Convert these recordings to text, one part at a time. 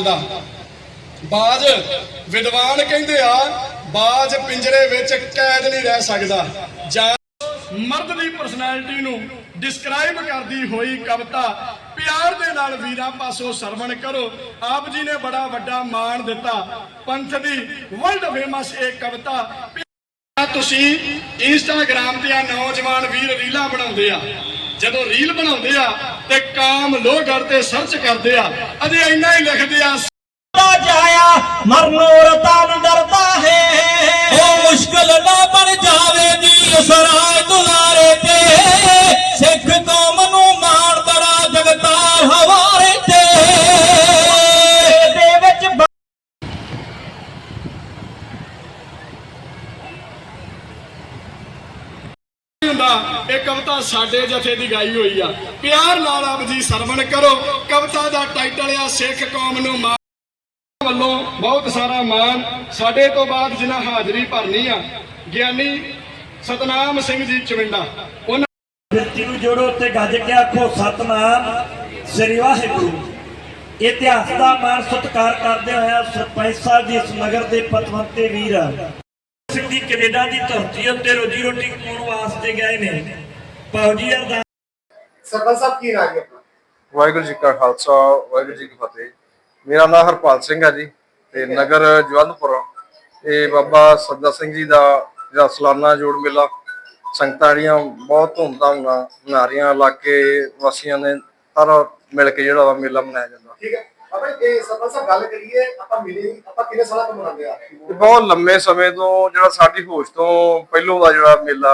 ਬਾਜ ਦਾ। ਬਾਜ ਵਿਦਵਾਨ ਕਹਿੰਦੇ ਆ, ਬਾਜ ਪਿੰਜਰੇ ਵਿੱਚ ਕੈਦ ਨਹੀਂ ਰਹਿ ਸਕਦਾ। ਜਾਂ ਮਰਦ ਦੀ ਪਰਸਨੈਲਿਟੀ ਨੂੰ ਡਿਸਕ੍ਰਾਈਬ ਕਰਦੀ ਹੋਈ ਕਵਿਤਾ, ਪਿਆਰ ਦੇ ਨਾਲ ਵੀਰਾਂ ਪਾਸੋਂ ਸਰਵਣ ਕਰੋ। ਆਪ ਜੀ ਨੇ ਬੜਾ ਵੱਡਾ ਮਾਣ ਦਿੱਤਾ। ਪੰਥ ਦੀ ਵਰਲਡ ਫੇਮਸ ਇਹ ਕਵਿਤਾ ਤੁਸੀਂ ਇੰਸਟਾਗ੍ਰਾਮ ਤੇ ਆ ਨੌਜਵਾਨ ਵੀਰ ਰੀਲਾਂ ਬਣਾਉਂਦੇ ਆ। ਜਦੋਂ ਰੀਲ ਬਣਾਉਂਦੇ ਆ ਤੇ ਕਾਮ ਲੋਹਗੜ ਤੇ ਸਰਚ ਕਰਦੇ ਆ ਅਜੇ ਇੰਨਾ ਹੀ ਲਿਖਦੇ ਆ ਜਾਇਆ ਮਰਨੋਂ ਰਤਨ ਡਰਦਾ ਹੈ। ਉਹ ਮੁਸ਼ਕਲ ਨਾ ਬਣ ਜਾਵੇ ਜੀ ਉਸ ਰਾਹ ਹੁੰਦਾ, ਇਹ ਕਵਿਤਾ ਸਾਡੇ ਜਥੇ ਦੀ ਗਾਈ ਹੋਈ ਆ। ਪਿਆਰ ਨਾਲ ਆਪ ਜੀ ਸਰਵਣ ਕਰੋ, ਕਵਿਤਾ ਦਾ ਟਾਈਟਲ ਆ, ਸਿੱਖ ਕੌਮ ਨੂੰ ਮਾਣ ਵੱਲੋਂ ਬਹੁਤ ਸਾਰਾ ਮਾਣ ਸਾਡੇ ਤੋਂ ਬਾਅਦ ਜਿਨ੍ਹਾਂ ਹਾਜ਼ਰੀ ਭਰਨੀ ਆ, ਗਿਆਨੀ ਸਤਨਾਮ ਸਿੰਘ ਜੀ ਚਵਿੰਡਾ। ਉਹਨਾਂ ਬਿਰਤੀ ਨੂੰ ਜੋੜੋ ਤੇ ਗੱਜ ਕੇ ਆਖੋ, ਸਤਨਾਮ, ਸ੍ਰੀ ਵਾਹਿਗੁਰੂ। ਇਤਿਹਾਸ ਦਾ ਮਾਣ ਸਤਿਕਾਰ ਕਰਦੇ ਹੋਇਆ ਸਰਪੰਚ ਸਾਹਿਬ ਜੀ ਇਸ ਨਗਰ ਦੇ ਪਤਵੰਤੇ ਵੀਰ ਸਿੰਘ ਦੀ ਕੈਨੇਡਾ ਦੀ ਧਰਤੀ ਉੱਤੇ ਰੋਜੀ ਰੋਟੀ ਕਮਾਉਣ ਵਾਸਤੇ ਗਏ ਨੇ। ਪਾਉ ਜੀ ਅਰਦਾਸ ਸਰਪੰਚ ਸਾਹਿਬ ਕੀ ਨਾਮ ਹੈ ਆਪਣਾ? ਵਾਹਿਗੁਰੂ ਜੀ ਕਾ ਖਾਲਸਾ ਵਾਹਿਗੁਰੂ ਜੀ ਕੀ ਫਤਿਹ। ਮੇਰਾ ਨਾਮ ਹਰਪਾਲ ਸਿੰਘ ਹੈ ਜੀ ਤੇ ਨਗਰ ਜਵੰਦਪੁਰ। ਇਹ ਬਾਬਾ ਸੱਦਾ ਸਿੰਘ ਜੀ ਦਾ ਜਿਹੜਾ ਸਾਲਾਨਾ ਜੋੜ ਮੇਲਾ ਸੰਗਤਾਂ ਜਿਹੜੀਆਂ ਬਹੁਤ ਧੂਮਧਾਮ ਨਾਲ ਮਨਾ ਰਹੀਆਂ ਇਲਾਕੇ ਵਾਸੀਆਂ ਨੇ ਸਾਰਾ ਮਿਲ ਕੇ ਜਿਹੜਾ ਵਾ ਮੇਲਾ ਮਨਾਇਆ ਜਾਂਦਾ। ਠੀਕ ਹੈ। ਆਪਾਂ ਇਹ ਸਰਪੰਚ ਸਾਹਿਬ ਗੱਲ ਕਰੀਏ ਆਪਾਂ ਮਿਲੇ ਆਪਾਂ ਕਿੰਨੇ ਸਾਲਾਂ ਤੋਂ ਮਨਾਉਂਦੇ ਆ? ਰਹੇ ਹਾਂ? ਇਹ ਬਹੁਤ ਲੰਮੇ ਸਮੇਂ ਤੋਂ ਜਿਹੜਾ ਸਾਡੀ ਹੋਸ਼ ਤੋਂ ਪਹਿਲੋਂ ਦਾ ਜਿਹੜਾ ਮੇਲਾ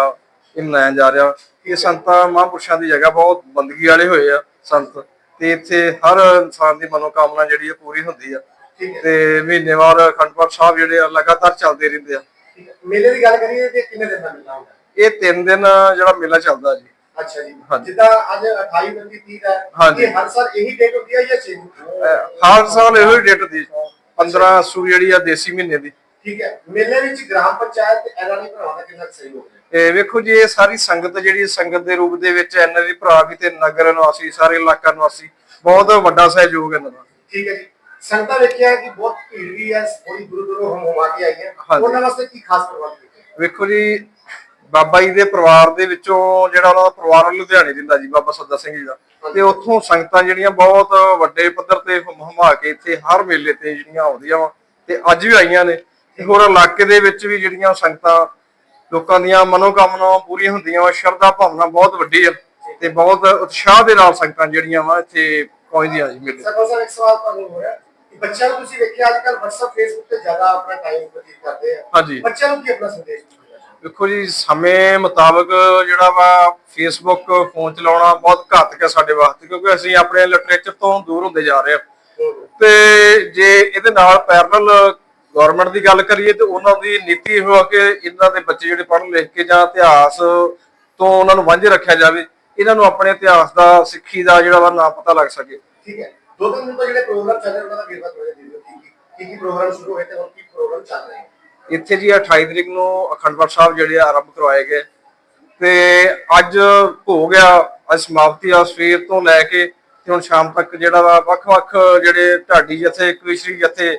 ਇਹ ਮਨਾਇਆ ਜਾ ਰਿਹਾ ਇਹ ਸੰਤਾਂ ਮਹਾਂਪੁਰਸ਼ਾਂ ਦੀ ਜਗ੍ਹਾ ਬਹੁਤ ਬੰਦਗੀ ਵਾਲੇ ਹੋਏ ਆ ਸੰਤ ਤੇ ਇੱਥੇ ਹਰ ਇਨਸਾਨ ਦੀ ਮਨੋਕਾਮਨਾ ਜਿਹੜੀ ਹੈ ਪੂਰੀ ਹੁੰਦੀ ਆ। ਠੀਕ ਹੈ। ਤੇ ਮਹੀਨੇਵਾਰ ਅਖੰਡ ਪਾਠ ਸਾਹਿਬ ਜਿਹੜੇ ਆ ਲਗਾਤਾਰ ਚੱਲਦੇ ਰਹਿੰਦੇ ਆ। ਠੀਕ ਹੈ। ਮੇਲੇ ਦੀ ਗੱਲ ਕਰੀਏ ਤੇ ਕਿੰਨੇ ਦਿਨ ਦਾ ਮੇਲਾ ਹੁੰਦਾ? ਇਹ ਤਿੰਨ ਦਿਨ ਜਿਹੜਾ ਮੇਲਾ ਚੱਲਦਾ ਜੀ। ਅੱਛਾ ਜੀ। ਹਾਂਜੀ। ਜਿੱਦਾਂ ਅੱਜ 28 29 30 ਹੈ ਹਾਂਜੀ। ਇਹ ਹਰ ਸਾਲ ਇਹੀ ਡੇਟ ਹੁੰਦੀ ਹੈ ਜਾਂ ਚੇਂਜ ਅਹ ਹਰ ਸਾਲ ਇਹੋ ਹੀ ਡੇਟ ਦੀ 15 ਸੂ ਜਿਹੜੀ ਆ ਦੇਸੀ ਮਹੀਨੇ ਦੀ। ਠੀਕ ਹੈ। ਮੇਲੇ ਵਿੱਚ ਗ੍ਰਾਮ ਪੰਚਾਇਤ ਤੇ ਐਨਆਰਆਈ ਭਰਾਵਾਂ ਦਾ ਕਿੰਨਾ ਕੁ ਸਹਿਯੋਗ ਹੈ? ਇਹ ਵੇਖੋ ਜੀ ਇਹ ਸਾਰੀ ਸੰਗਤ ਜਿਹੜੀ ਸੰਗਤ ਦੇ ਰੂਪ ਦੇ ਵਿੱਚ ਐਨਆਰਈ ਭਰਾ ਵੀ ਤੇ ਨਗਰ ਨਿਵਾਸੀ ਸਾਰੇ ਇਲਾਕਾ ਨਿਵਾਸੀ ਬਹੁਤ ਵੱਡਾ ਸਹਿਯੋਗ ਹੈ ਇਹਨਾਂ ਦਾ। ਠੀਕ ਹੈ ਜੀ। ਸੰਗਤਾਂ ਵੇਖਿਆ ਕਿ ਬਹੁਤ ਭੀੜ ਵੀ ਹੈ ਬੜੀ ਦੂਰੋਂ ਦੂਰੋਂ ਹਮ ਹੁਮਾ ਕੇ ਆਈਆਂ। ਹਾਂਜੀ। ਉਹਨਾਂ ਵਾਸਤੇ ਕੀ ਖਾਸ ਪ੍ਰਬੰਧ ਕੀਤੇ? ਵੇਖੋ ਜੀ ਬਾਬਾ ਜੀ ਦੇ ਪਰਿਵਾਰ ਦੇ ਵਿੱਚੋਂ ਜਿਹੜਾ ਉਹਨਾਂ ਦਾ ਪਰਿਵਾਰ ਲੁਧਿਆਣੇ ਦਿੰਦਾ ਜੀ ਬਾਬਾ ਸੱਦਾ ਸਿੰਘ ਜੀ ਦਾ। ਤੇ ਉੱਥੋਂ ਸੰਗਤਾਂ ਜਿਹੜੀਆਂ ਬਹੁਤ ਵੱਡੇ ਪੱਧਰ ਤੇ ਹਮ- ਕੇ ਇੱਥੇ ਹਰ ਮੇਲੇ ਤੇ ਜਿਹੜੀਆਂ ਆਉਂਦੀਆਂ ਵਾ ਤੇ ਅੱਜ ਵੀ ਆਈਆਂ ਨੇ। ਤੇ ਹੋਰ ਇਲਾਕੇ ਦੇ ਵਿੱਚ ਵੀ ਜਿਹੜੀਆਂ ਸੰਗਤਾਂ ਲੋਕਾਂ ਦੀਆਂ ਮਨੋਕਾਮਨਾਵਾਂ ਪੂਰੀਆਂ ਹੁੰਦੀਆਂ ਵਾ ਸ਼ਰਧਾ ਭਾਵਨਾ ਬਹੁਤ ਵੱਡੀ ਆ ਤੇ ਬਹੁਤ ਉਤਸ਼ਾਹ ਦੇ ਨਾਲ ਸੰਗਤਾਂ ਜਿਹੜੀਆਂ ਵਾ ਇੱਥੇ ਪਹੁੰਚਦੀਆਂ ਜੀ ਮੇਲੇ। ਸਰਪੰਚ ਸਾਹਿਬ ਇੱਕ ਸਵਾਲ ਤੁਹਾਨੂੰ ਹੋ ਰਿਹਾ ਬੱਚਿਆਂ ਨੂੰ ਤੁਸੀਂ ਵੇਖਿਆ ਅੱਜ ਕੱਲ WhatsApp Facebook ਤੇ ਜ਼ਿਆਦਾ ਆਪਣਾ ਟਾਈਮ ਬਤੀਤ ਕਰਦੇ ਆ। ਹਾਂਜੀ। ਬੱਚਿਆਂ ਨੂੰ ਕੀ ਆਪਣਾ ਸੰਦੇਸ਼ ਦਿੰਦੇ ਜੀ, ਸਮੇਂ ਮੁਤਾਬਕ ਜਿਹੜਾ ਵਾ ਫੇਸਬੁੱਕ ਫੋਨ ਚਲਾਉਣਾ ਬਹੁਤ ਘਾਤਕ ਹੈ ਸਾਡੇ ਵਾਸਤੇ, ਕਿਉਂਕਿ ਅਸੀਂ ਆਪਣੇ ਲਿਟਰੇਚਰ ਤੋਂ ਦੂਰ ਹੁੰਦੇ ਜਾ ਰਹੇ ਹਾਂ। ਤੇ ਜੇ ਇਹਦੇ ਨਾਲ ਪੈਰਲਲ ਗਵਰਨਮੈਂਟ ਦੀ ਗੱਲ ਕਰੀਏ, ਤੇ ਉਹਨਾਂ ਦੀ ਨੀਤੀ ਇਹੋ ਆ ਕਿ ਇਹਨਾਂ ਦੇ ਬੱਚੇ ਜਿਹੜੇ ਪੜ੍ਹ ਲਿਖ ਕੇ ਜਾਂ ਇਤਿਹਾਸ ਤੋਂ ਉਹਨਾਂ ਨੂੰ ਵਾਂਝੇ ਰੱਖਿਆ ਜਾਵੇ, ਇਹਨਾਂ ਨੂੰ ਆਪਣੇ ਇਤਿਹਾਸ ਦਾ, ਸਿੱਖੀ ਦਾ ਜਿਹੜਾ ਵਾ ਨਾ ਪਤਾ ਲੱਗ ਸਕੇ। ਠੀਕ ਹੈ। ਦੋ ਤਿੰਨ ਦਿਨ ਤੋਂ ਜਿਹੜੇ ਪ੍ਰੋਗਰਾਮ ਚੱਲ ਰਹੇ, ਉਹਨਾਂ ਦਾ ਵੇਰਵਾ ਥੋੜਾ ਦੇ ਦਿਓ ਕੀ ਕੀ- ਪ੍ਰੋਗਰਾਮ ਸ਼ੁਰੂ ਹੋਏ ਤੇ ਹੁਣ ਕੀ ਪ੍ਰੋਗਰਾਮ ਚੱਲ ਰਹੇ? ਹੈ ਇੱਥੇ ਜੀ 28 ਤਰੀਕ ਨੂੰ ਅਖੰਡ ਪਾਠ ਸਾਹਿਬ ਜਿਹੜੇ ਆਰੰਭ ਕਰਵਾਏ ਗਏ। ਤੇ ਅੱਜ ਹੋ ਗਿਆ ਅੱਜ ਸਮਾਪਤੀ ਆ ਸਵੇਰ ਤੋਂ ਲੈ ਕੇ ਤੇ ਹੁਣ ਸ਼ਾਮ ਤੱਕ ਜਿਹੜਾ ਵਾ ਵੱਖ-ਵੱਖ ਜਿਹੜੇ ਢਾਡੀ ਜਥੇ ਕਵਿਸ਼ਰੀ ਜਥੇ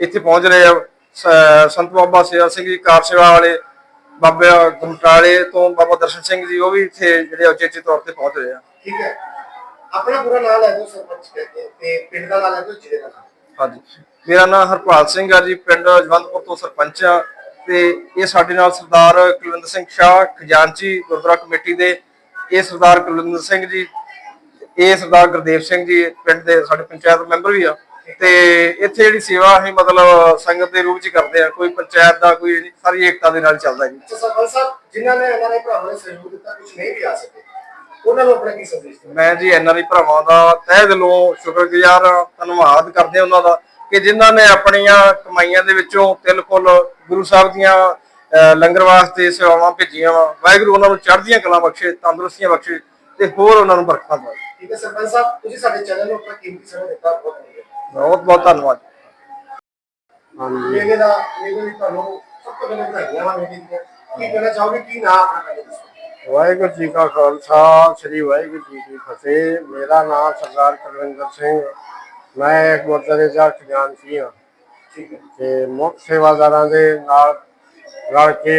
ਇੱਥੇ ਪਹੁੰਚ ਰਹੇ ਆ। ਸੰਤ ਬਾਬਾ ਸੇਵਾ ਸਿੰਘ ਜੀ ਕਾਰ ਸੇਵਾ ਵਾਲੇ ਬਾਬਾ ਗੁਮਟਾਲੇ ਤੋਂ ਬਾਬਾ ਦਰਸ਼ਨ ਸਿੰਘ ਜੀ ਉਹ ਵੀ ਇੱਥੇ ਜਿਹੜੇ ਉਚੇਚੇ ਤੌਰ ਤੇ ਪਹੁੰਚ ਰਹੇ ਆ। ਠੀਕ ਹੈ। ਆਪਣਾ ਪੂਰਾ ਨਾਮ ਲੈ ਦਿਓ ਸਰਪੰਚ ਤੇ ਪਿੰਡ ਦਾ ਨਾਮ ਲੈ ਦਿਓ ਜ਼ਿਲ੍ਹੇ ਦਾ ਨਾਮ। ਹਾਂਜੀ। ਮੇਰਾ ਨਾਮ ਹਰਪਾਲ ਸਿੰਘ ਆ ਜੀ ਪਿੰਡ ਜਵੰਦਪੁਰ ਤੋਂ ਸਰਪੰਚ ਆ ਤੇ ਇਹ ਸਾਡੇ ਨਾਲ ਸਰਦਾਰ ਕੁਲਵਿੰਦਰ ਸਿੰਘ ਸ਼ਾਹ ਖਜ਼ਾਨਚੀ ਗੁਰਦੁਆਰਾ ਕਮੇਟੀ ਦੇ ਇਹ ਸਰਦਾਰ ਕੁਲਵਿੰਦਰ ਸਿੰਘ ਜੀ ਇਹ ਸਰਦਾਰ ਗੁਰਦੇਵ ਸਿੰਘ ਜੀ ਪਿੰਡ ਦੇ ਸਾਡੇ ਪੰਚਾਇਤ ਮੈਂਬਰ ਵੀ ਆ ਤੇ ਇੱਥੇ ਜਿਹੜੀ ਸੇਵਾ ਅਸੀਂ ਮਤਲਬ ਸੰਗਤ ਦੇ ਰੂਪ ਚ ਹੀ ਕਰਦੇ ਆ ਕੋਈ ਪੰਚਾਇਤ ਦਾ ਕੋਈ ਨਹੀਂ, ਸਾਰੀ ਏਕਤਾ ਦੇ ਨਾਲ ਚੱਲਦਾ ਜੀ। ਸਰਪੰਚ ਸਾਹਿਬ ਜਿਨ੍ਹਾਂ ਨੇ ਇਹਨਾਂ ਨੇ ਭਰਾਵਾਂ ਨੇ ਸਹਿਯੋਗ ਦਿੱਤਾ ਕੁਝ ਨਹੀਂ ਵੀ ਆ ਸਕੇ। ਉਹਨਾਂ ਨੂੰ ਆਪਣਾ ਕੀ ਸੰਦੇਸ਼ ਮੈਂ ਜੀ ਐਨਆਰਆਈ ਭਰਾਵਾਂ ਦਾ ਤਹਿ ਦਿਲੋਂ ਸ਼ੁਕਰਗੁਜ਼ਾਰ ਹਾਂ, ਧੰਨਵਾਦ ਕਰਦੇ ਹਾਂ ਉਹਨਾਂ ਦਾ। ਕਿ ਜਿਨ੍ਹਾਂ ਨੇ ਆਪਣੀਆਂ ਕਮਾਈਆਂ ਦੇ ਵਿੱਚੋਂ ਤਿਲ ਫੁੱਲ ਗੁਰੂ ਸਾਹਿਬ ਦੀਆਂ ਲੰਗਰ ਵਾਸਤੇ ਸੇਵਾਵਾਂ ਭੇਜੀਆਂ ਵਾ। ਵਾਹਿਗੁਰੂ ਉਹਨਾਂ ਨੂੰ ਚੜ੍ਹਦੀਆਂ ਕਲਾ ਬਖਸ਼ੇ ਤੰਦਰੁਸਤੀਆਂ ਬਖਸ਼ੇ ਤੇ ਹੋਰ ਉਹਨਾਂ ਨੂੰ ਬਰਕਤਾਂ ਦੇਵੇ ਠੀਕ ਹੈ ਸਰਪੰਚ ਸਾਹਿਬ ਤੁਸੀਂ ਸਾਡੇ ਚੈਨਲ ਨੂੰ ਆਪਣਾ ਕੀਮਤੀ ਸਮਾਂ ਦਿੱਤਾ ਬਹੁਤ ਬਹੁਤ ਬਹੁਤ ਧੰਨਵਾਦ। ਮੇਲੇ ਦਾ ਮੇਲੇ ਵੀ ਤੁਹਾਨੂੰ ਸਭ ਤੋਂ ਪਹਿਲਾਂ ਵਧਾਈਆਂ ਵਾ ਦੀਆਂ। ਕੀ ਕਹਿਣਾ ਚਾਹੋਗੇ ਕੀ ਨਾਮ ਆਪਣਾ ਪਹਿਲੇ ਦੱਸੋ ਵਾਹਿਗੁਰੂ ਜੀ ਕਾ ਖਾਲਸਾ ਸ੍ਰੀ ਵਾਹਿਗੁਰੂ ਜੀ ਕੀ ਫਤਿਹ। ਮੇਰਾ ਨਾਮ ਸਰਦਾਰ ਕੁਲਵਿੰਦਰ ਸਿੰਘ ਮੈਂ ਗੁਰਦੁਆਰੇ ਦਾ ਖਜ਼ਾਨ ਸੀ ਹਾਂ ਠੀਕ ਹੈ। ਤੇ ਮੁੱਖ ਸੇਵਾਦਾਰਾਂ ਦੇ ਨਾਲ ਰਲ ਕੇ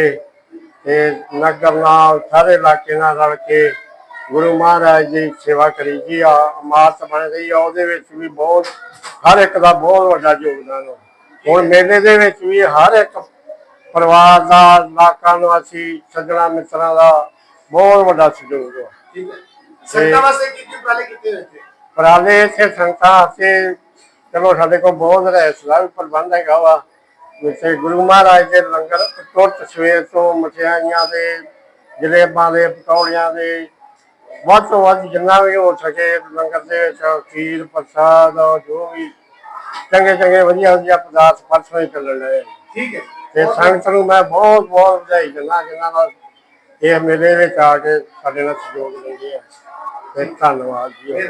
ਤੇ ਨਗਰ ਨਾਲ ਸਾਰੇ ਇਲਾਕੇ ਨਾਲ ਰਲ ਕੇ ਗੁਰੂ ਮਹਾਰਾਜ ਦੀ ਸੇਵਾ ਕਰੀ ਜੀ। ਆ ਇਮਾਰਤ ਬਣ ਗਈ ਆ ਉਹਦੇ ਵਿੱਚ ਵੀ ਬਹੁਤ ਹਰ ਇੱਕ ਦਾ ਬਹੁਤ ਵੱਡਾ ਯੋਗਦਾਨ ਹੈ। ਹੁਣ ਮੇਲੇ ਦੇ ਵਿੱਚ ਵੀ ਹਰ ਇੱਕ ਪਰਿਵਾਰ ਦਾ ਇਲਾਕਾ ਨਿਵਾਸੀ ਸੱਜਣਾ ਮਿੱਤਰਾਂ ਦਾ ਬਹੁਤ ਵੱਡਾ ਸਹਿਯੋਗ ਹੈ ਠੀਕ ਹੈ। ਸੰਗਤਾਂ ਵਾਸਤੇ ਕੀ ਕੀ ਉਪਰਾਲੇ ਕੀਤੇ ਹੋਏ ਉਪਰਾਲੇ ਇੱਥੇ ਸੰਗਤਾਂ ਅਤੇ ਚਲੋ ਸਾਡੇ ਕੋਲ ਬਹੁਤ ਰਹਿਸ ਦਾ ਵੀ ਪ੍ਰਬੰਧ ਹੈਗਾ ਵਾ। ਜਿੱਥੇ ਗੁਰੂ ਮਹਾਰਾਜ ਦੇ ਲੰਗਰ ਟੁੱਟ ਸਵੇਰ ਤੋਂ ਮਠਿਆਈਆਂ ਦੇ ਜਲੇਬਾਂ ਦੇ ਪਕੌੜਿਆਂ ਦੇ ਵੱਧ ਤੋਂ ਵੱਧ ਜਿੰਨਾ ਵੀ ਹੋ ਸਕੇ ਲੰਗਰ ਦੇ ਵਿੱਚ ਖੀਰ ਪ੍ਰਸਾਦ ਜੋ ਵੀ ਚੰਗੇ ਚੰਗੇ ਵਧੀਆ ਵਧੀਆ ਪਦਾਰਥ ਪਰਸੋਂ ਹੀ ਚੱਲਣ ਰਹੇ ਠੀਕ ਹੈ। ਤੇ ਸੰਗਤ ਨੂੰ ਮੈਂ ਬਹੁਤ ਬਹੁਤ ਵਧਾਈ ਦਿੰਦਾ ਜਿਨ੍ਹਾਂ ਨਾਲ ਇਹ ਮੇਲੇ ਵਿੱਚ ਆ ਕੇ ਸਾਡੇ ਨਾਲ ਸਹਿਯੋਗ ਦਿੰਦੇ ਆ। ਤੇ ਧੰਨਵਾਦ ਜੀ।